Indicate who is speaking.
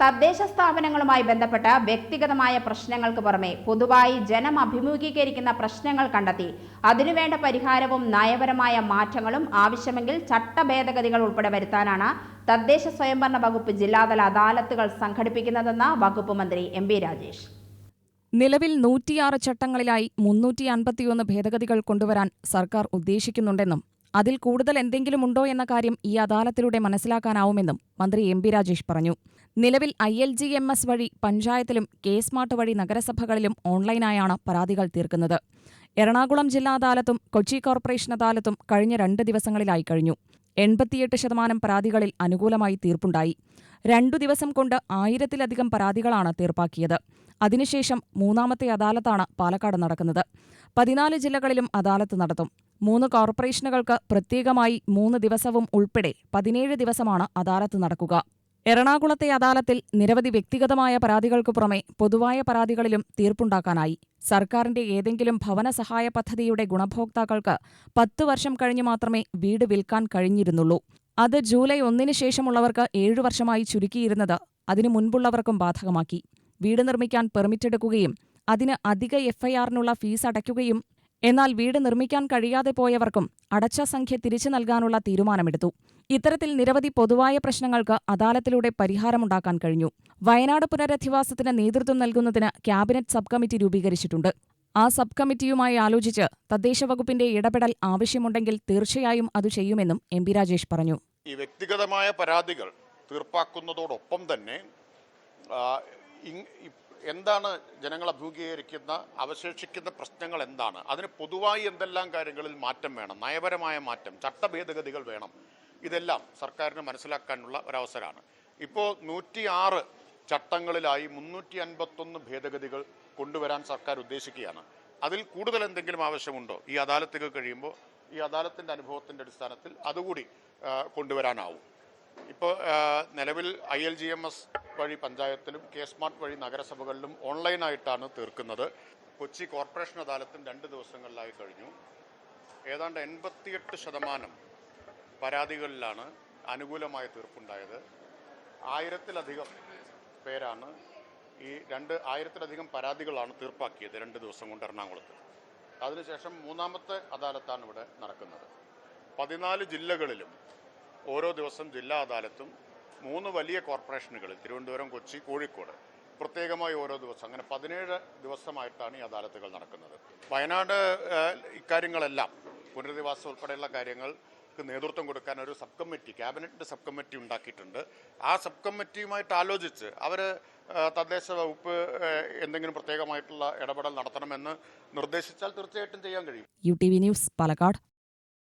Speaker 1: തദ്ദേശ സ്ഥാപനങ്ങളുമായി ബന്ധപ്പെട്ട വ്യക്തിഗതമായ പ്രശ്നങ്ങൾക്ക് പുറമെ പൊതുവായി ജനം അഭിമുഖീകരിക്കുന്ന പ്രശ്നങ്ങൾ കണ്ടെത്തി. അതിനുവേണ്ട പരിഹാരവും നയപരമായ മാറ്റങ്ങളും ആവശ്യമെങ്കിൽ ചട്ട ഭേദഗതികൾ ഉൾപ്പെടെ വരുത്താനാണ് തദ്ദേശ സ്വയംഭരണ വകുപ്പ് ജില്ലാതല അദാലത്തുകൾ സംഘടിപ്പിക്കുന്നതെന്ന് വകുപ്പ് മന്ത്രി എം ബി രാജേഷ്.
Speaker 2: നിലവിൽ നൂറ്റിയാറ് ചട്ടങ്ങളിലായി മുന്നൂറ്റി അൻപത്തിയൊന്ന് ഭേദഗതികൾ കൊണ്ടുവരാൻ സർക്കാർ ഉദ്ദേശിക്കുന്നുണ്ടെന്നും അതിൽ കൂടുതൽ എന്തെങ്കിലും ഉണ്ടോ എന്ന കാര്യം ഈ അദാലത്തിലൂടെ മനസ്സിലാക്കാനാവുമെന്നും മന്ത്രി എം പി രാജേഷ് പറഞ്ഞു. നിലവിൽ I L G M S വഴി പഞ്ചായത്തിലും കെ സ്മാർട്ട് വഴി നഗരസഭകളിലും ഓൺലൈനായാണ് പരാതികൾ തീർക്കുന്നത്. എറണാകുളം ജില്ലാ അദാലത്തും കൊച്ചി കോർപ്പറേഷൻ അദാലത്തും കഴിഞ്ഞ രണ്ട് ദിവസങ്ങളിലായി കഴിഞ്ഞു. എൺപത്തിയെട്ട് ശതമാനം പരാതികളിൽ അനുകൂലമായി തീർപ്പുണ്ടായി. രണ്ടു ദിവസം കൊണ്ട് ആയിരത്തിലധികം പരാതികളാണ് തീർപ്പാക്കിയത്. അതിനുശേഷം മൂന്നാമത്തെ അദാലത്താണ് പാലക്കാട് നടക്കുന്നത്. പതിനാല് ജില്ലകളിലും അദാലത്ത് നടത്തും. മൂന്ന് കോർപ്പറേഷനുകൾക്ക് പ്രത്യേകമായി മൂന്ന് ദിവസവും ഉൾപ്പെടെ പതിനേഴ് ദിവസമാണ് അദാലത്ത് നടക്കുക. എറണാകുളത്തെ അദാലത്തിൽ നിരവധി വ്യക്തിഗതമായ പരാതികൾക്കു പുറമെ പൊതുവായ പരാതികളിലും തീർപ്പുണ്ടാക്കാനായി. സർക്കാരിന്റെ ഏതെങ്കിലും ഭവന സഹായ പദ്ധതിയുടെ ഗുണഭോക്താക്കൾക്ക് പത്ത് വർഷം കഴിഞ്ഞു മാത്രമേ വീട് വിൽക്കാൻ കഴിഞ്ഞിരുന്നുള്ളൂ. അത് ജൂലൈ ഒന്നിന് ശേഷമുള്ളവർക്ക് ഏഴു വർഷമായി ചുരുക്കിയിരുന്നത് അതിനു മുൻപുള്ളവർക്കും ബാധകമാക്കി. വീട് നിർമ്മിക്കാൻ പെർമിറ്റ് എടുക്കുകയും അതിന് അധിക എഫ്ഐആറിനുള്ള ഫീസ് അടയ്ക്കുകയും എന്നാൽ വീട് നിർമ്മിക്കാൻ കഴിയാതെ പോയവർക്കും അടച്ച സംഖ്യ തിരിച്ചു നൽകാനുള്ള തീരുമാനമെടുത്തു. ഇത്തരത്തിൽ നിരവധി പൊതുവായ പ്രശ്നങ്ങൾക്ക് അദാലത്തിലൂടെ പരിഹാരമുണ്ടാക്കാൻ കഴിഞ്ഞു. വയനാട് പുനരധിവാസത്തിന് നേതൃത്വം നൽകുന്നതിന് ക്യാബിനറ്റ് സബ് കമ്മിറ്റി രൂപീകരിച്ചിട്ടുണ്ട്. ആ സബ് കമ്മിറ്റിയുമായി ആലോചിച്ച് തദ്ദേശ വകുപ്പിന്റെ ഇടപെടൽ ആവശ്യമുണ്ടെങ്കിൽ തീർച്ചയായും അത് ചെയ്യുമെന്നും എം പി രാജേഷ് പറഞ്ഞു.
Speaker 3: ഈ വ്യക്തിഗതമായ പരാതികൾ തീർപ്പാക്കുന്നതോടൊപ്പം തന്നെ എന്താണ് ജനങ്ങൾ അഭിമുഖീകരിക്കുന്ന അവശേഷിക്കുന്ന പ്രശ്നങ്ങൾ എന്താണ്? അതിന് പൊതുവായി എന്തെല്ലാം കാര്യങ്ങളിൽ മാറ്റം വേണം? നയപരമായ മാറ്റം ചട്ടഭേദഗതികൾ വേണം. ഇതെല്ലാം സർക്കാരിന് മനസ്സിലാക്കാനുള്ള ഒരവസരമാണ്. ഇപ്പോൾ നൂറ്റിയാറ് ചട്ടങ്ങളിലായി മുന്നൂറ്റി അൻപത്തൊന്ന് ഭേദഗതികൾ കൊണ്ടുവരാൻ സർക്കാർ ഉദ്ദേശിക്കുകയാണ്. അതിൽ കൂടുതൽ എന്തെങ്കിലും ആവശ്യമുണ്ടോ? ഈ അദാലത്തുകൾ കഴിയുമ്പോൾ ഈ അദാലത്തിന്റെ അനുഭവത്തിന്റെ അടിസ്ഥാനത്തിൽ അതുകൂടി കൊണ്ടുവരാനാവും. ഇപ്പോൾ നിലവിൽ I L G M S വഴി പഞ്ചായത്തിലും കെ സ്മാർട്ട് വഴി നഗരസഭകളിലും ഓൺലൈനായിട്ടാണ് തീർക്കുന്നത്. കൊച്ചി കോർപ്പറേഷൻ അദാലത്തും രണ്ട് ദിവസങ്ങളിലായി കഴിഞ്ഞു. ഏതാണ്ട് എൺപത്തിയെട്ട് ശതമാനം പരാതികളിലാണ് അനുകൂലമായ തീർപ്പുണ്ടായത്. ആയിരത്തിലധികം പേരാണ് ഈ രണ്ട് ആയിരത്തിലധികം പരാതികളാണ് തീർപ്പാക്കിയത് രണ്ട് ദിവസം കൊണ്ട് എറണാകുളത്ത്. അതിനുശേഷം മൂന്നാമത്തെ അദാലത്താണ് ഇവിടെ നടക്കുന്നത്. പതിനാല് ജില്ലകളിലും ഓരോ ദിവസം ജില്ലാ അദാലത്തും മൂന്ന് വലിയ കോർപ്പറേഷനുകൾ തിരുവനന്തപുരം കൊച്ചി കോഴിക്കോട്. പ്രത്യേകമായി ഓരോ ദിവസം അങ്ങനെ പതിനേഴ് ദിവസമായിട്ടാണ് ഈ അദാലത്തുകൾ നടക്കുന്നത്. വയനാട് ഇക്കാര്യങ്ങളെല്ലാം പുനരധിവാസം ഉൾപ്പെടെയുള്ള കാര്യങ്ങൾക്ക് നേതൃത്വം കൊടുക്കാൻ ഒരു സബ് കമ്മിറ്റി ക്യാബിനറ്റിന്റെ സബ് കമ്മിറ്റി ഉണ്ടാക്കിയിട്ടുണ്ട്. ആ സബ് കമ്മിറ്റിയുമായിട്ട് ആലോചിച്ച് അവർ തദ്ദേശ വകുപ്പ് എന്തെങ്കിലും പ്രത്യേകമായിട്ടുള്ള ഇടപെടൽ നടത്തണമെന്ന് നിർദ്ദേശിച്ചാൽ തീർച്ചയായിട്ടും ചെയ്യാൻ കഴിയും.
Speaker 2: U T V news Palakkad.